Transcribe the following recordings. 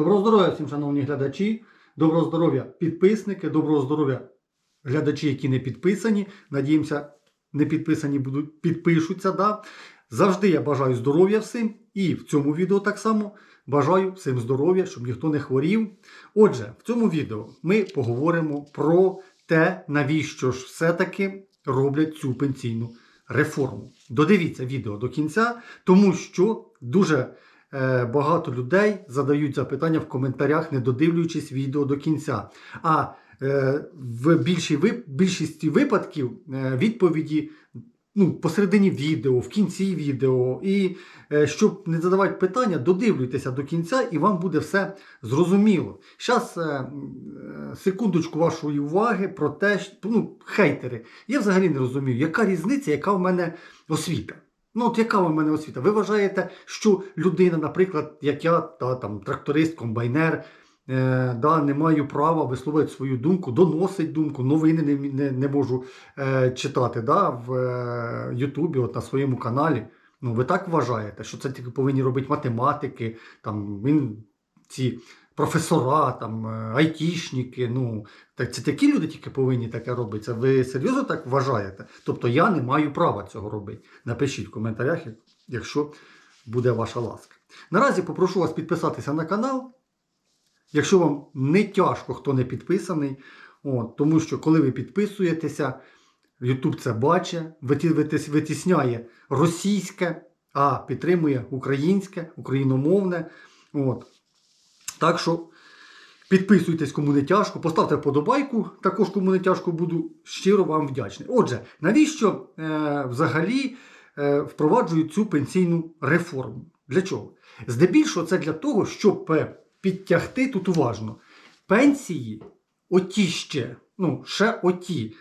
Доброго здоров'я всім, шановні глядачі, доброго здоров'я підписники, доброго здоров'я глядачі, які не підписані. Надіємося, не підписані будуть, підпишуться. Да? Завжди я бажаю здоров'я всім. І в цьому відео так само бажаю всім здоров'я, щоб ніхто не хворів. Отже, в цьому відео ми поговоримо про те, навіщо ж все-таки роблять цю пенсійну реформу. Додивіться відео до кінця, тому що дуже багато людей задають запитання в коментарях, не додивлюючись відео до кінця. А е, в більшості випадків е, відповіді ну, посередині відео, в кінці відео. І е, щоб не задавати питання, додивлюйтеся до кінця і вам буде все зрозуміло. Зараз секундочку вашої уваги про те, що ну, хейтери. Я взагалі не розумію, яка різниця, яка в мене освіта. Ну, от яка в мене освіта? Ви вважаєте, що людина, наприклад, як я, та, там, тракторист, комбайнер, е, да, не маю права висловити свою думку, доносить думку, новини не, не, не можу е, читати да, в е, Ютубі, от на своєму каналі. Ну, ви так вважаєте, що це тільки повинні робити математики, там, ці професора, там, е, айтішники. Ну, так це такі люди тільки повинні таке робити. Ви серйозно так вважаєте? Тобто я не маю права цього робити. Напишіть в коментарях, якщо буде ваша ласка. Наразі попрошу вас підписатися на канал. Якщо вам не тяжко, хто не підписаний, от, тому що коли ви підписуєтеся, YouTube це бачить, витісняє російське, а підтримує українське, україномовне. От. Так що підписуйтесь, кому не тяжко, поставте вподобайку, також кому не тяжко, буду щиро вам вдячний. Отже, навіщо е, взагалі е, впроваджують цю пенсійну реформу? Для чого? Здебільшого це для того, щоб е, підтягти тут уважно пенсії, оті ще, ну, ще оті.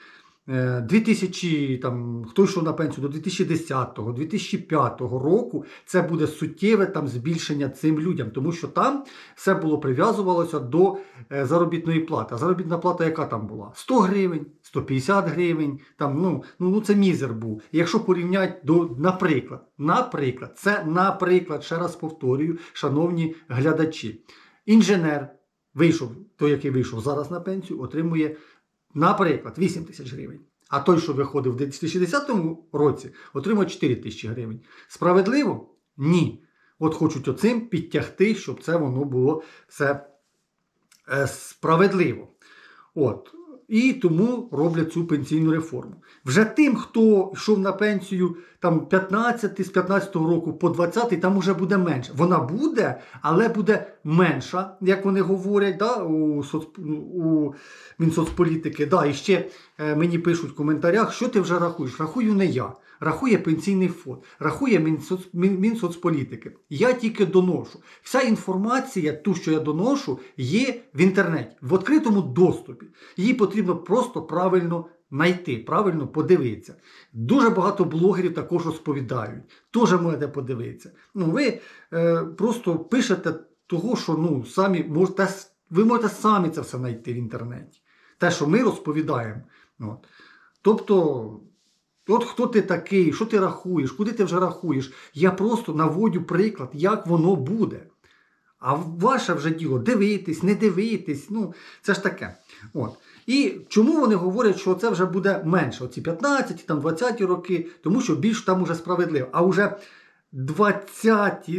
Е, 2000, там, хто йшов на пенсію до 2010-2005 року, це буде суттєве там збільшення цим людям, тому що там все було прив'язувалося до е, заробітної плати. А заробітна плата яка там була? 100 гривень, 150 гривень, там, ну, ну, ну це мізер був. Якщо порівняти до, наприклад, наприклад, це наприклад, ще раз повторюю, шановні глядачі, інженер вийшов, той, який вийшов зараз на пенсію, отримує наприклад, 8 тисяч гривень. А той, що виходив в 2010 році, отримав 4 тисячі гривень. Справедливо? Ні. От хочуть оцим підтягти, щоб це воно було все е, справедливо. От. І тому роблять цю пенсійну реформу. Вже тим, хто йшов на пенсію там 15 з 15 року по 20, там уже буде менше. Вона буде, але буде менша, як вони говорять, да, у, соц... у Мінсоцполітики. Да, і ще е, мені пишуть в коментарях, що ти вже рахуєш. Рахую не я. Рахує пенсійний фонд, рахує Мінсоц... Мінсоцполітики. Я тільки доношу. Вся інформація, ту, що я доношу, є в інтернеті, в відкритому доступі. Її потрібно просто правильно знайти, правильно подивитися. Дуже багато блогерів також розповідають. Теж можете подивитися. Ну, ви е, просто пишете того, що ну, самі можете, ви можете самі це все знайти в інтернеті. Те, що ми розповідаємо. От. Тобто. От хто ти такий, що ти рахуєш, куди ти вже рахуєш? Я просто наводю приклад, як воно буде. А ваше вже діло дивитись, не дивитись, ну це ж таке. От. І чому вони говорять, що це вже буде менше? Оці 15, там 20 роки, тому що більш там уже справедливо. А вже 20,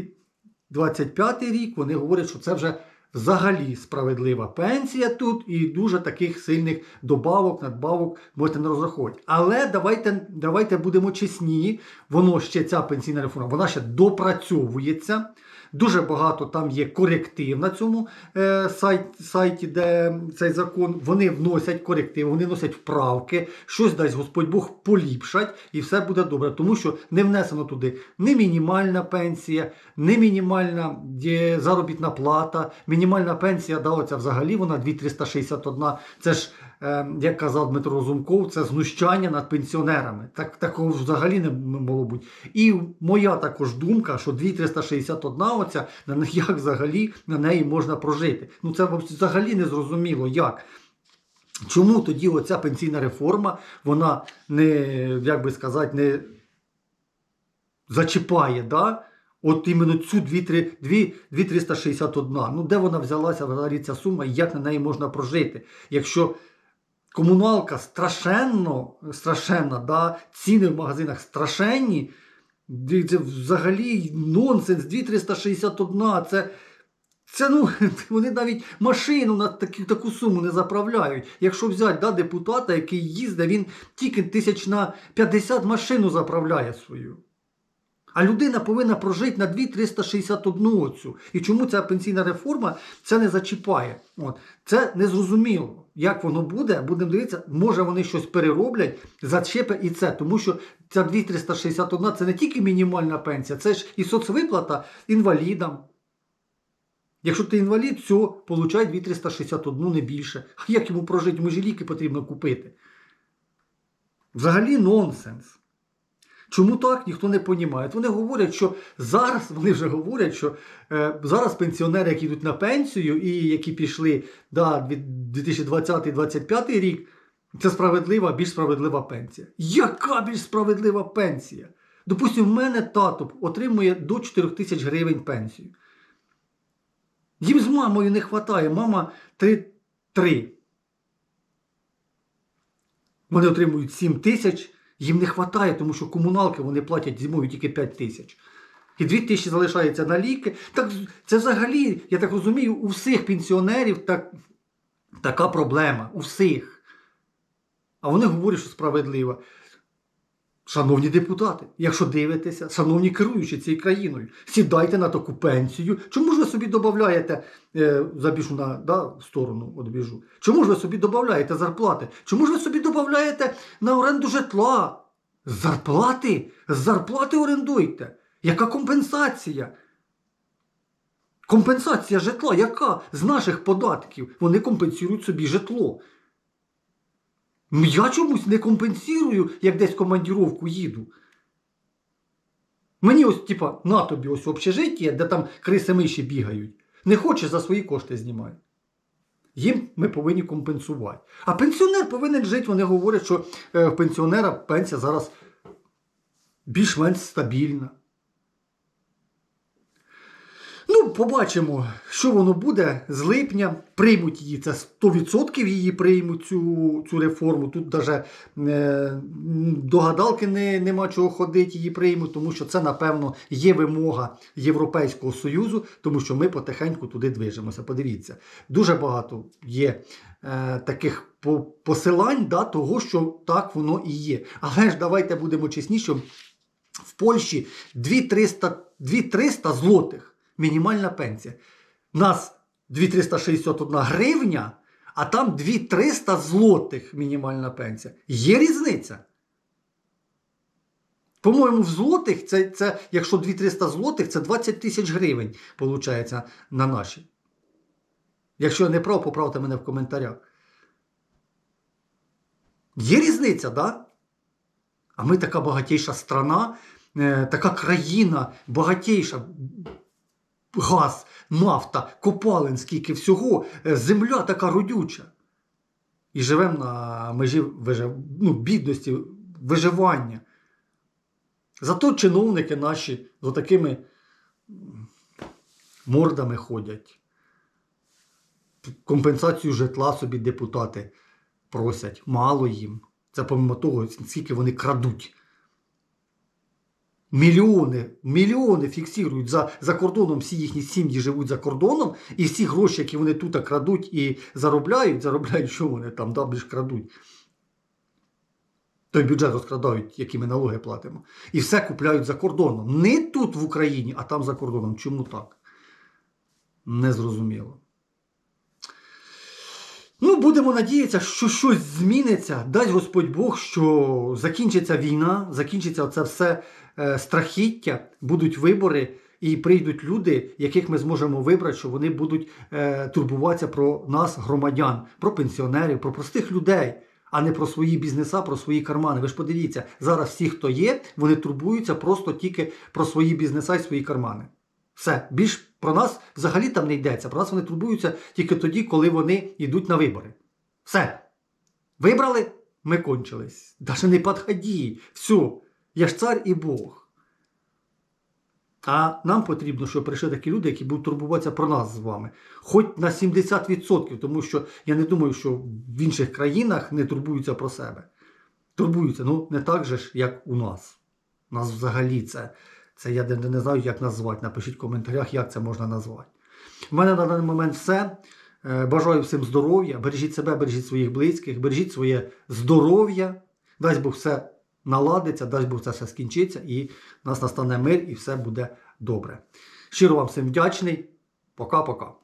25 рік вони говорять, що це вже взагалі справедлива пенсія тут і дуже таких сильних добавок, надбавок можете не розраховувати. Але давайте, давайте будемо чесні, воно ще ця пенсійна реформа, вона ще допрацьовується. Дуже багато там є коректив на цьому е, сайт, сайті, де цей закон. Вони вносять корективи, вони вносять вправки, щось дасть Господь Бог поліпшать, і все буде добре. Тому що не внесено туди ні мінімальна пенсія, ні мінімальна заробітна плата. Мінімальна пенсія, да, оця взагалі вона 2361. Це ж, як казав Дмитро Розумков, це знущання над пенсіонерами. Так, такого взагалі не могло бути. І моя також думка, що 2361 оця, на як взагалі на неї можна прожити. Ну це взагалі не зрозуміло як. Чому тоді оця пенсійна реформа, вона не, як би сказати, не зачіпає да, От іменно цю 2361. Ну, де вона взялася взагалі ця сума і як на неї можна прожити? Якщо комуналка страшенно, страшенна, да, ціни в магазинах страшенні, це взагалі нонсенс, 2361, це. Це ну, вони навіть машину на таку, таку суму не заправляють. Якщо взяти да, депутата, який їздить, він тільки тисяч на 50 машину заправляє свою. А людина повинна прожити на 2361 оцю. І чому ця пенсійна реформа це не зачіпає? От. Це незрозуміло. Як воно буде, будемо дивитися, може вони щось перероблять, зачепе і це. Тому що ця 2361 це не тільки мінімальна пенсія, це ж і соцвиплата інвалідам. Якщо ти інвалід, все, получай 2361 не більше. А як йому прожити? Ж ліки потрібно купити. Взагалі нонсенс. Чому так, ніхто не розуміє. Вони говорять, що зараз, вони вже говорять, що е, зараз пенсіонери, які йдуть на пенсію і які пішли да, 2020-2025 рік, це справедлива, більш справедлива пенсія. Яка більш справедлива пенсія? Допустимо, в мене тато отримує до 4 тисяч гривень пенсію. Їм з мамою не вистачає. Мама 3. 3. Вони отримують 7 тисяч, їм не вистачає, тому що комуналки вони платять зимою тільки 5 тисяч. І 2 тисячі залишається на ліки. Так це взагалі, я так розумію, у всіх пенсіонерів так, така проблема. У всіх. А вони говорять, що справедливо. Шановні депутати, якщо дивитеся, шановні керуючі цією країною, сідайте на таку пенсію. Чому ж ви собі додаєте, е, забіжу на да, сторону, от біжу, чому ж ви собі додаєте зарплати? Чому ж ви собі додаєте на оренду житла? Зарплати? Зарплати орендуйте. Яка компенсація? Компенсація житла, яка? З наших податків вони компенсують собі житло. Я чомусь не компенсую, як десь в командіровку їду. Мені ось, типа, на тобі ось общежиття, де там криси миші бігають. Не хочеш за свої кошти знімай. Їм ми повинні компенсувати. А пенсіонер повинен жити. Вони говорять, що е, в пенсіонера пенсія зараз більш-менш стабільна. Ну, побачимо, що воно буде з липня. Приймуть її, це 100% її приймуть цю, цю реформу. Тут навіть е, до не, нема чого ходити, її приймуть, тому що це, напевно, є вимога Європейського Союзу, тому що ми потихеньку туди движемося. Подивіться, дуже багато є е, таких по- посилань да, того, що так воно і є. Але ж давайте будемо чесні, що в Польщі 2300, 2300 злотих мінімальна пенсія. У нас 2361 гривня, а там 2300 злотих мінімальна пенсія. Є різниця. По-моєму, в злотих, це, це, якщо 2300 злотих, це 20 тисяч гривень, виходить, на наші. Якщо я не прав, поправте мене в коментарях. Є різниця? Да? А ми така багатейша страна, е, така країна багатейша. Газ, нафта, копалин, скільки всього, е, земля така родюча. І живемо на межі вижив... ну, бідності, виживання. Зато чиновники наші з такими мордами ходять. Компенсацію житла собі депутати просять. Мало їм. Це помимо того, скільки вони крадуть. Мільйони, мільйони фіксують за, за кордоном, всі їхні сім'ї живуть за кордоном, і всі гроші, які вони тут крадуть і заробляють, заробляють, що вони там да, більш крадуть. Той бюджет розкрадають, які ми налоги платимо. І все купляють за кордоном. Не тут в Україні, а там за кордоном. Чому так? Незрозуміло. Ну, будемо надіятися, що щось зміниться. Дасть Господь Бог, що закінчиться війна, закінчиться це все е, страхіття, будуть вибори, і прийдуть люди, яких ми зможемо вибрати, що вони будуть е, турбуватися про нас, громадян, про пенсіонерів, про простих людей, а не про свої бізнеса, про свої кармани. Ви ж подивіться, зараз всі, хто є, вони турбуються просто тільки про свої бізнеса і свої кармани. Все, більш про нас взагалі там не йдеться. Про нас вони турбуються тільки тоді, коли вони йдуть на вибори. Все. Вибрали, ми кончились. Даже не підході. Все. Я ж цар і Бог. А нам потрібно, щоб прийшли такі люди, які будуть турбуватися про нас з вами. Хоч на 70%, тому що я не думаю, що в інших країнах не турбуються про себе. Турбуються, ну не так же ж, як у нас. У нас взагалі це, це я не, знаю, як назвати. Напишіть в коментарях, як це можна назвати. У мене на даний момент все. Е, Бажаю всім здоров'я, бережіть себе, бережіть своїх близьких, бережіть своє здоров'я. Дасть Бог все наладиться, дасть Бог це все скінчиться, і в нас настане мир, і все буде добре. Щиро вам всім вдячний. Пока-пока.